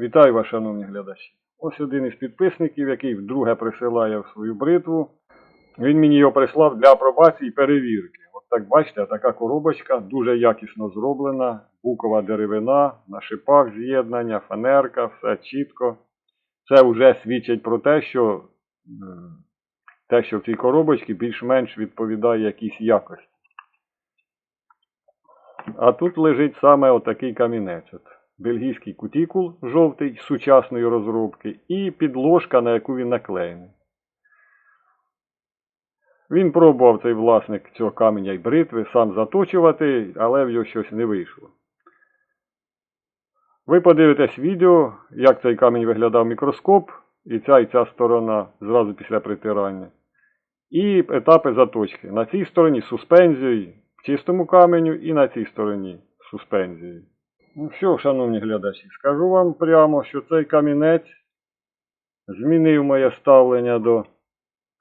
Вітаю вас, шановні глядачі. Ось один із підписників, який вдруге присилає в свою бритву. Він мені його прислав для апробації і перевірки. От так бачите, така коробочка дуже якісно зроблена, букова деревина, на шипах з'єднання, фанерка, все чітко. Це вже свідчить про те, що те, що в цій коробочці більш-менш відповідає якійсь якості. А тут лежить саме отакий камінець. Бельгійський кутікул жовтий сучасної розробки і підложка, на яку він наклеєний. Він пробував цей власник цього каменя й бритви сам заточувати, але в його щось не вийшло. Ви подивитесь відео, як цей камінь виглядав мікроскоп, і ця і ця сторона зразу після притирання. І етапи заточки. На цій стороні суспензією чистому каменю і на цій стороні суспензією. Ну що, шановні глядачі, скажу вам прямо, що цей камінець змінив моє ставлення до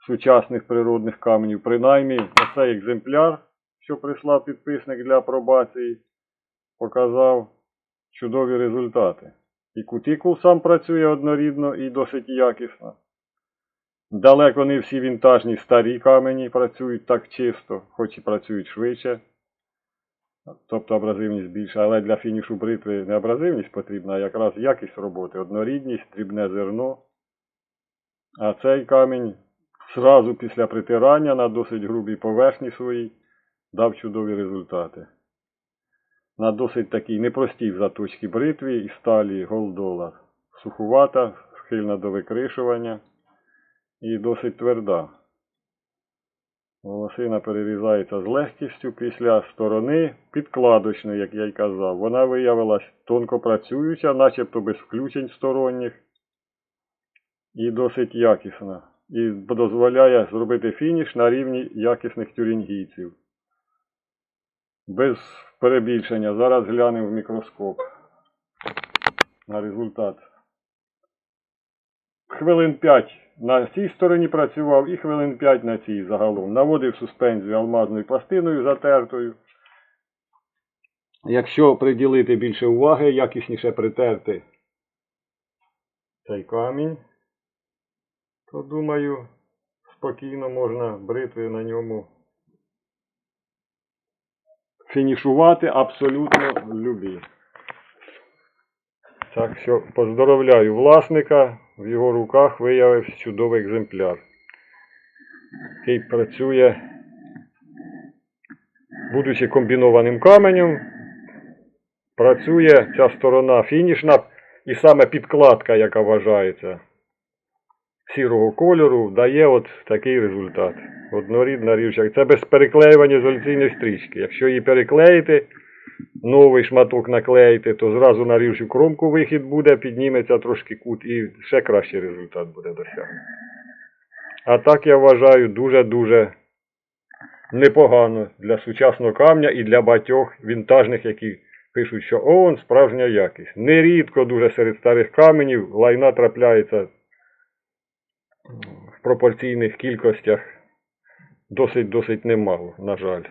сучасних природних каменів. Принаймні, оцей екземпляр, що прислав підписник для апробації, показав чудові результати. І кутикул сам працює однорідно і досить якісно. Далеко не всі вінтажні старі камені працюють так чисто, хоч і працюють швидше. Тобто абразивність більша, але для фінішу бритви не абразивність потрібна, а якраз якість роботи, однорідність, дрібне зерно. А цей камінь зразу після притирання на досить грубій поверхні своїй дав чудові результати. На досить такій непростій в заточці бритві і сталі голдолар. Сухувата, схильна до викришування і досить тверда. Волосина перерізається з легкістю після сторони підкладочної, як я й казав. Вона виявилась тонко працююча, начебто без включень сторонніх. І досить якісна. І дозволяє зробити фініш на рівні якісних тюрінгійців. Без перебільшення. Зараз глянемо в мікроскоп на результат. Хвилин 5 на цій стороні працював і хвилин 5 на цій загалом. Наводив суспензію алмазною пластиною затертою. Якщо приділити більше уваги, якісніше притерти цей камінь, то думаю, спокійно можна бритви на ньому фінішувати абсолютно любі. Так що поздоровляю власника, в його руках виявився чудовий екземпляр, який працює, будучи комбінованим каменем, працює ця сторона фінішна і саме підкладка, яка вважається сірого кольору, дає от такий результат. Однорідна рівча. Це без переклеювання ізоляційної стрічки. Якщо її переклеїти, новий шматок наклеїти, то зразу на рівчу кромку вихід буде, підніметься трошки кут і ще кращий результат буде досягнути. А так я вважаю дуже-дуже непогано для сучасного камня і для багатьох вінтажних, які пишуть, що он справжня якість. Нерідко дуже серед старих каменів лайна трапляється в пропорційних кількостях досить-досить немало, на жаль.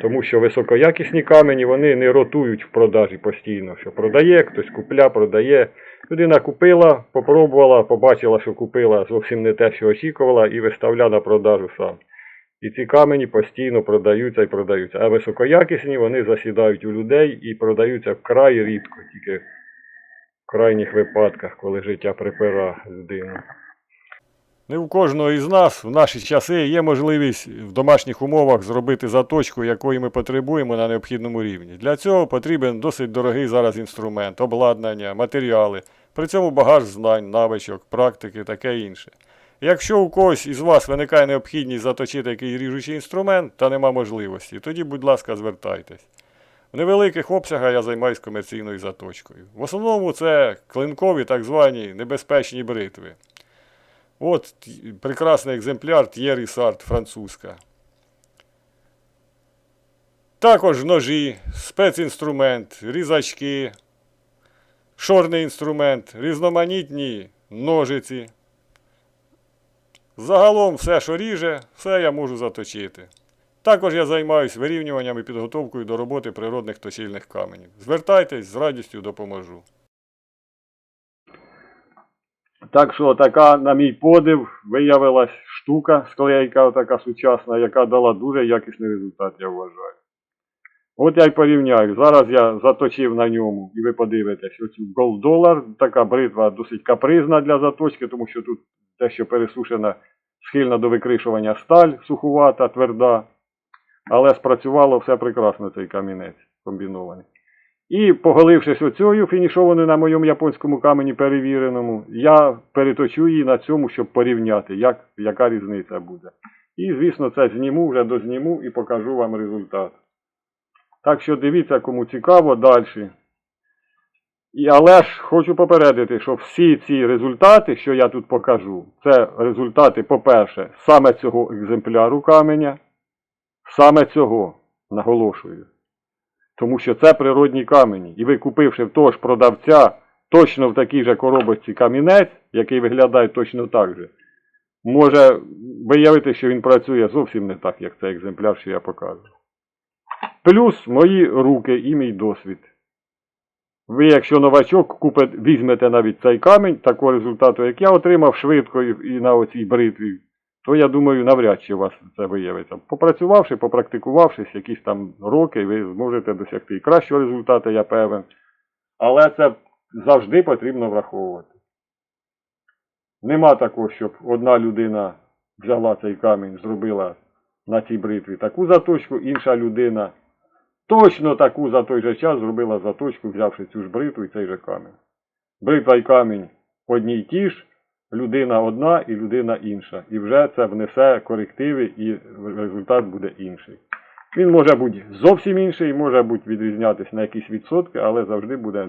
Тому що високоякісні камені вони не ротують в продажі постійно. Що продає, хтось купля, продає. Людина купила, попробувала, побачила, що купила зовсім не те, що очікувала, і виставляє на продажу сам. І ці камені постійно продаються і продаються. А високоякісні вони засідають у людей і продаються вкрай рідко, тільки в крайніх випадках, коли життя припира людину. Не у кожного із нас в наші часи є можливість в домашніх умовах зробити заточку, якої ми потребуємо на необхідному рівні. Для цього потрібен досить дорогий зараз інструмент, обладнання, матеріали, при цьому багаж знань, навичок, практики, таке інше. Якщо у когось із вас виникає необхідність заточити якийсь ріжучий інструмент та нема можливості, тоді, будь ласка, звертайтесь. В невеликих обсягах я займаюся комерційною заточкою. В основному це клинкові так звані небезпечні бритви. От прекрасний екземпляр Thierry Сарт французька. Також ножі, спецінструмент, різачки, шорний інструмент, різноманітні ножиці. Загалом все, що ріже, все я можу заточити. Також я займаюся вирівнюванням і підготовкою до роботи природних точильних каменів. Звертайтесь, з радістю допоможу. Так що така, на мій подив, виявилась штука склейка, така сучасна, яка дала дуже якісний результат, я вважаю. От я й порівняю. Зараз я заточив на ньому, і ви подивитесь, оцю Dollar, така бритва досить капризна для заточки, тому що тут те, що пересушена, схильна до викришування сталь, сухувата, тверда. Але спрацювало все прекрасно, цей камінець комбінований. І поголившись оцею фінішованою на моєму японському камені перевіреному, я переточу її на цьому, щоб порівняти, як, яка різниця буде. І, звісно, це зніму, вже дозніму і покажу вам результат. Так що дивіться, кому цікаво далі. І, але ж хочу попередити, що всі ці результати, що я тут покажу, це результати, по-перше, саме цього екземпляру каменя, саме цього, наголошую. Тому що це природні камені. І ви, купивши в того ж продавця точно в такій же коробочці камінець, який виглядає точно так же, може виявити, що він працює зовсім не так, як цей екземпляр, що я показую. Плюс мої руки і мій досвід. Ви, якщо новачок, купите, візьмете навіть цей камінь, такого результату, як я отримав швидко і на оцій бритві, то я думаю, навряд чи у вас це виявиться. Попрацювавши, попрактикувавшись якісь там роки, ви зможете досягти кращого результату, я певен. Але це завжди потрібно враховувати. Нема такого, щоб одна людина взяла цей камінь, зробила на цій бритві таку заточку, інша людина точно таку за той же час зробила заточку, взявши цю ж бритву і цей же камінь. Бритва і камінь одні й ті ж, людина одна і людина інша. І вже це внесе корективи і результат буде інший. Він може бути зовсім інший, може бути відрізнятися на якісь відсотки, але завжди буде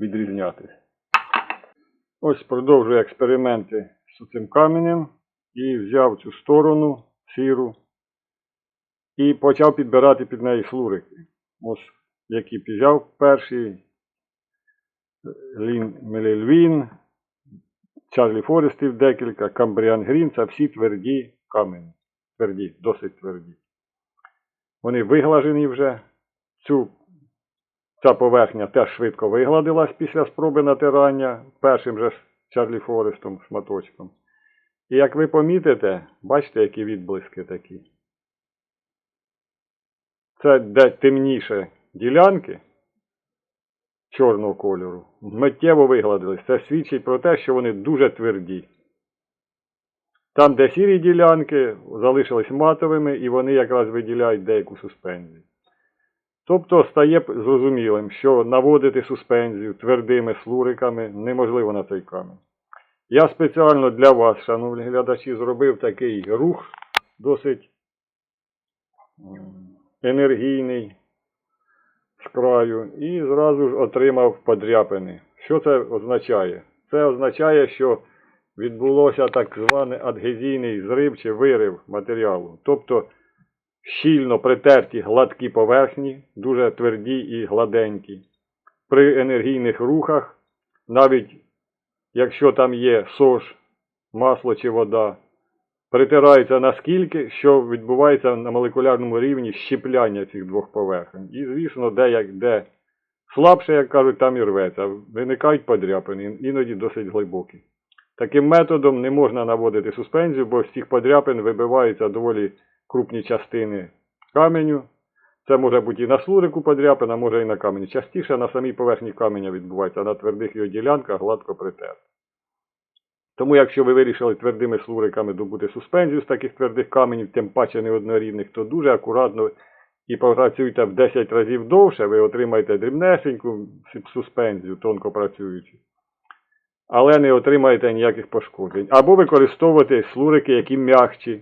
відрізнятися. Ось продовжую експерименти з цим каменем і взяв цю сторону сіру і почав підбирати під неї слурики. Ось які взяв перший Лін Мелельвін, Чарлі Форестів декілька, Камбріан Грін це всі тверді камені. Тверді, досить тверді. Вони виглажені вже. Цю, ця поверхня теж швидко вигладилась після спроби натирання першим же Чарлі Форестом шматочком. І як ви помітите, бачите, які відблиски такі. Це де темніше ділянки чорного кольору, миттєво вигладились. Це свідчить про те, що вони дуже тверді. Там, де сірі ділянки, залишились матовими і вони якраз виділяють деяку суспензію. Тобто стає зрозумілим, що наводити суспензію твердими слуриками неможливо на цей камінь. Я спеціально для вас, шановні глядачі, зробив такий рух досить енергійний краю і зразу ж отримав подряпини. Що це означає? Це означає, що відбулося так званий адгезійний зрив чи вирив матеріалу. Тобто щільно притерті гладкі поверхні, дуже тверді і гладенькі. При енергійних рухах, навіть якщо там є сош, масло чи вода, притирається наскільки, що відбувається на молекулярному рівні щепляння цих двох поверхень. І, звісно, де, як, де слабше, як кажуть, там і рветься. Виникають подряпини, іноді досить глибокі. Таким методом не можна наводити суспензію, бо з цих подряпин вибиваються доволі крупні частини каменю. Це може бути і на слурику подряпина, може і на камені. Частіше на самій поверхні каменя відбувається, а на твердих його ділянках гладко притерто. Тому, якщо ви вирішили твердими слуриками добути суспензію з таких твердих каменів, тим паче неоднорідних, то дуже акуратно і попрацюйте в 10 разів довше, ви отримаєте дрібнесеньку суспензію, тонко працюючи. Але не отримаєте ніяких пошкоджень. Або використовувати слурики, які м'якші.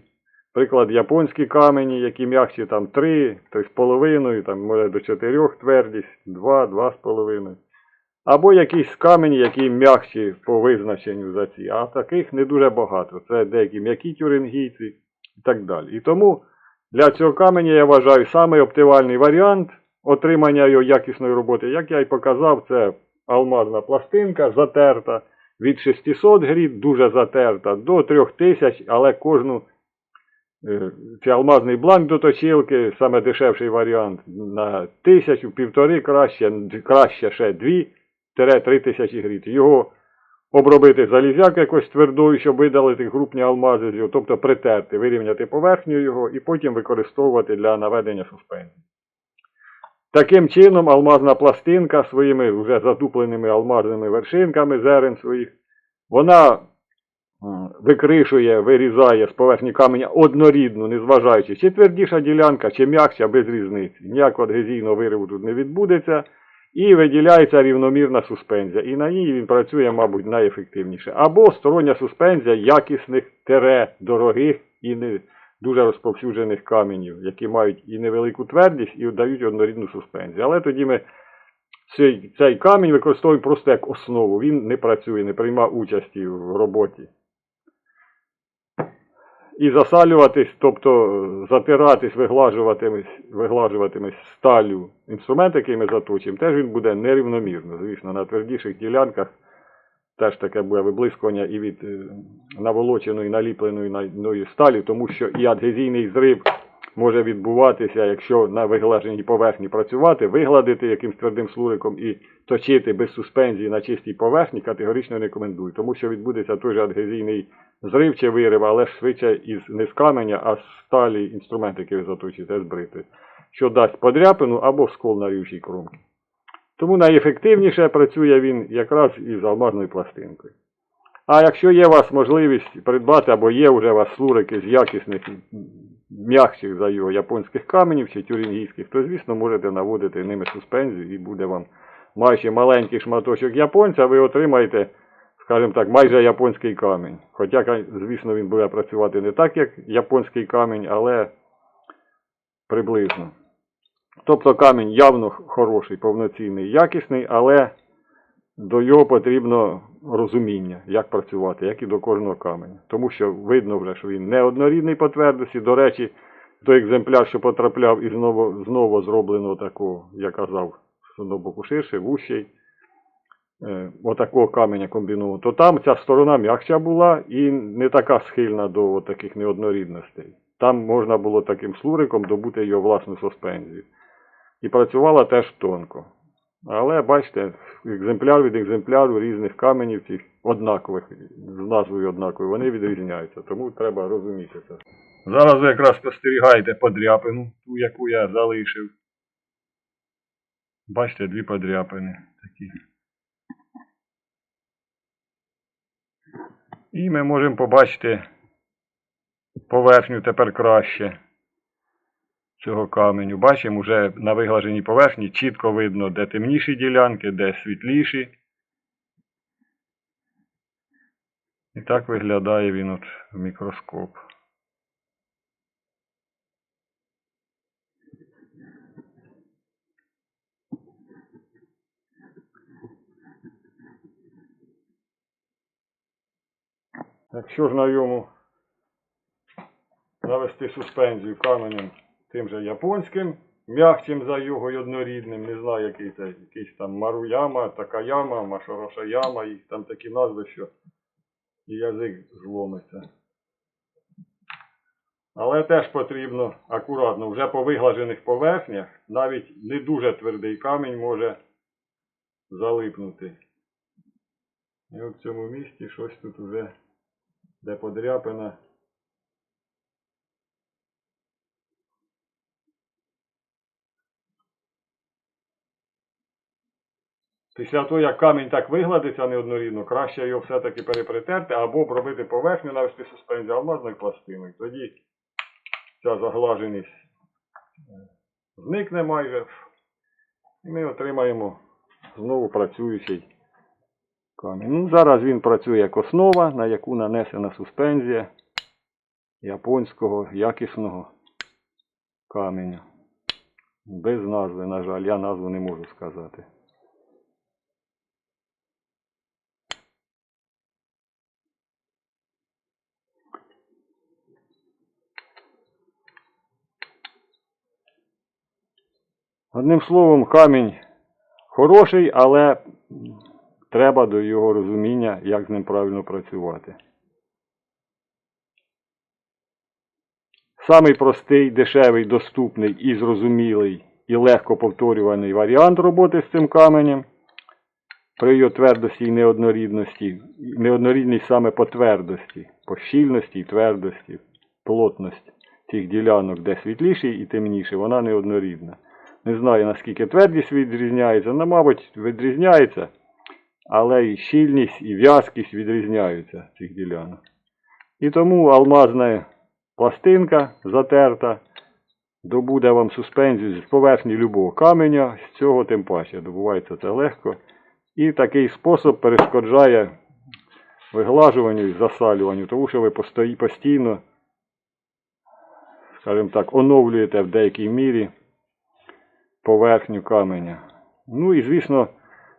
Приклад, японські камені, які м'якші там 3, 3,5, там, може до 4 твердість, 2, 2,5. Або якісь камені, які м'якші по визначенню за ці. А таких не дуже багато. Це деякі м'які тюрингійці і так далі. І тому для цього каменя я вважаю самий оптимальний варіант отримання його якісної роботи. Як я і показав, це алмазна пластинка затерта від 600 гріб, дуже затерта, до 3000, але кожну е, це алмазний бланк до точилки, саме дешевший варіант, на тисячу, півтори краще, краще ще дві. 3 тисячі гріт. Його обробити залізяк якось твердою, щоб видалити групні алмази з його, тобто притерти, вирівняти поверхню його і потім використовувати для наведення суспензії. Таким чином, алмазна пластинка своїми вже затупленими алмазними вершинками зерен своїх, вона викришує, вирізає з поверхні каменя однорідну, незважаючи, чи твердіша ділянка, чи м'якша, без різниці. Ніякого адгезійного вириву тут не відбудеться. І виділяється рівномірна суспензія. І на ній він працює, мабуть, найефективніше. Або стороння суспензія якісних тере, дорогих і не дуже розповсюджених каменів, які мають і невелику твердість, і дають однорідну суспензію. Але тоді ми цей, цей камінь використовуємо просто як основу. Він не працює, не приймає участі в роботі. І засалюватись, тобто е, затиратись, виглажуватимось, виглажуватимось сталю інструмент, який ми заточимо, теж він буде нерівномірно. Звісно, на твердіших ділянках теж таке буде виблискування і від е, наволоченої, наліпленої на сталі, тому що і адгезійний зрив може відбуватися, якщо на виглаженій поверхні працювати, вигладити якимсь твердим слуриком і точити без суспензії на чистій поверхні категорично рекомендую, тому що відбудеться той же адгезійний зрив чи вирив, але швидше із не з каменя, а з сталі інструмент, який ви заточите, з брити, що дасть подряпину або скол на рівчій кромці. Тому найефективніше працює він якраз із алмазною пластинкою. А якщо є у вас можливість придбати, або є вже у вас слурики з якісних м'якших за його японських каменів чи тюрінгійських, то, звісно, можете наводити ними суспензію і буде вам, маючи маленький шматочок японця, ви отримаєте, скажімо так, майже японський камінь. Хоча, звісно, він буде працювати не так, як японський камінь, але приблизно. Тобто камінь явно хороший, повноцінний, якісний, але до його потрібно розуміння, як працювати, як і до кожного каменя. Тому що видно вже, що він не однорідний по твердості. До речі, той екземпляр, що потрапляв і знову, знову зроблено такого, я казав, з одного боку ширше, вущий, е, отакого каменя комбінованого, то там ця сторона м'якша була і не така схильна до таких неоднорідностей. Там можна було таким слуриком добути його власну суспензію. І працювала теж тонко. Але бачите, екземпляр від екземпляру різних каменів цих однакових, з назвою однаковою, вони відрізняються, тому треба розуміти це. Зараз ви якраз спостерігаєте подряпину, ту, яку я залишив. Бачите, дві подряпини такі. І ми можемо побачити поверхню тепер краще цього каменю. Бачимо, вже на виглаженій поверхні чітко видно, де темніші ділянки, де світліші. І так виглядає він от в мікроскоп. Якщо ж на йому навести суспензію каменем тим же японським, м'якчим за його однорідним, не знаю, який це, якийсь там Маруяма, Такаяма, Машорошаяма, їх там такі назви, що і язик зломиться. Але теж потрібно акуратно, вже по виглажених поверхнях, навіть не дуже твердий камінь може залипнути. І в цьому місці щось тут уже, де подряпина. Після того, як камінь так вигладиться неоднорідно, краще його все-таки перепритерти або обробити поверхню, навести суспензію алмазною пластиною. Тоді ця заглаженість е, зникне майже. І ми отримаємо знову працюючий камінь. Ну, зараз він працює як основа, на яку нанесена суспензія японського якісного каменю. Без назви, на жаль, я назву не можу сказати. Одним словом, камінь хороший, але треба до його розуміння, як з ним правильно працювати. Самий простий, дешевий, доступний і зрозумілий і легко повторюваний варіант роботи з цим каменем при його твердості і неоднорідності. Неоднорідність саме по твердості, по щільності і твердості, плотності цих ділянок, де світліші і темніші, вона неоднорідна. Не знаю, наскільки твердість відрізняється, ну, мабуть, відрізняється, але і щільність, і в'язкість відрізняються цих ділянок. І тому алмазна пластинка затерта добуде вам суспензію з поверхні любого каменя, з цього тим паче. Добувається це легко. І такий спосіб перешкоджає виглажуванню і засалюванню, тому що ви постійно, скажімо так, оновлюєте в деякій мірі поверхню каменя. Ну і, звісно,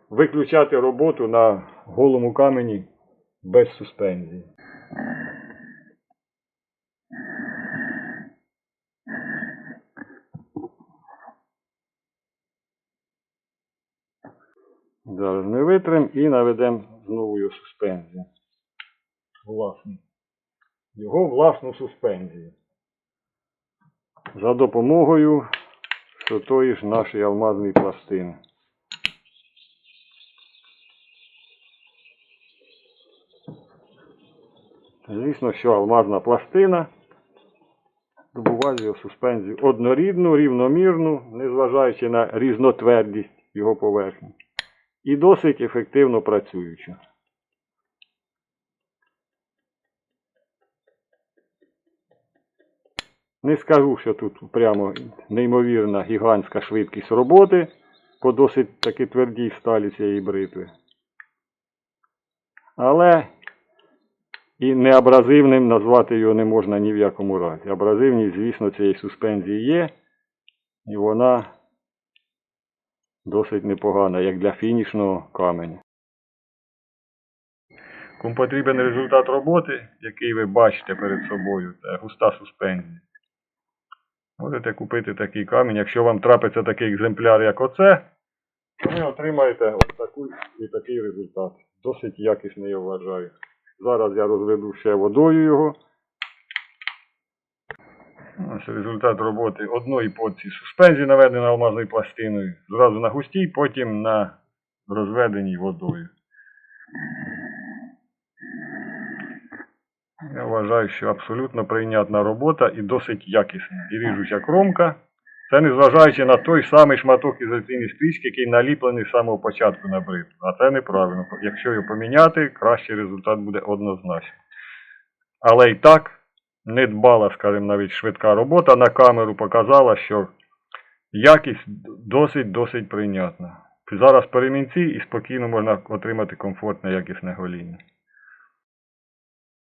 виключати роботу на голому камені без суспензії. Зараз ми витримо і наведемо знову його суспензію. Власну. Його власну суспензію. За допомогою що тої ж нашої алмазної пластини. Звісно, що алмазна пластина добуває його суспензію однорідну, рівномірну, незважаючи на різнотвердість його поверхні. І досить ефективно працюючу. Не скажу, що тут прямо неймовірна гігантська швидкість роботи по досить таки твердій сталі цієї бритви. Але і неабразивним назвати його не можна ні в якому разі. Абразивність, звісно, цієї суспензії є, і вона досить непогана, як для фінішного каменя. Кому потрібен результат роботи, який ви бачите перед собою, це густа суспензія. Можете купити такий камінь. Якщо вам трапиться такий екземпляр, як оце, то ви отримаєте ось таку і такий результат. Досить якісний, я вважаю. Зараз я розведу ще водою його. Ось результат роботи одної порції суспензії, наведена алмазною пластиною. Зразу на густій, потім на розведеній водою. Я вважаю, що абсолютно прийнятна робота і досить якісна. І ріжуча кромка. Це незважаючи на той самий шматок ізоляційної стрічки, який наліплений з самого початку на бритву. А це неправильно. Якщо його поміняти, кращий результат буде однозначно. Але і так, недбала, скажімо, навіть швидка робота на камеру показала, що якість досить-досить прийнятна. Зараз перемінці і спокійно можна отримати комфортне якісне гоління.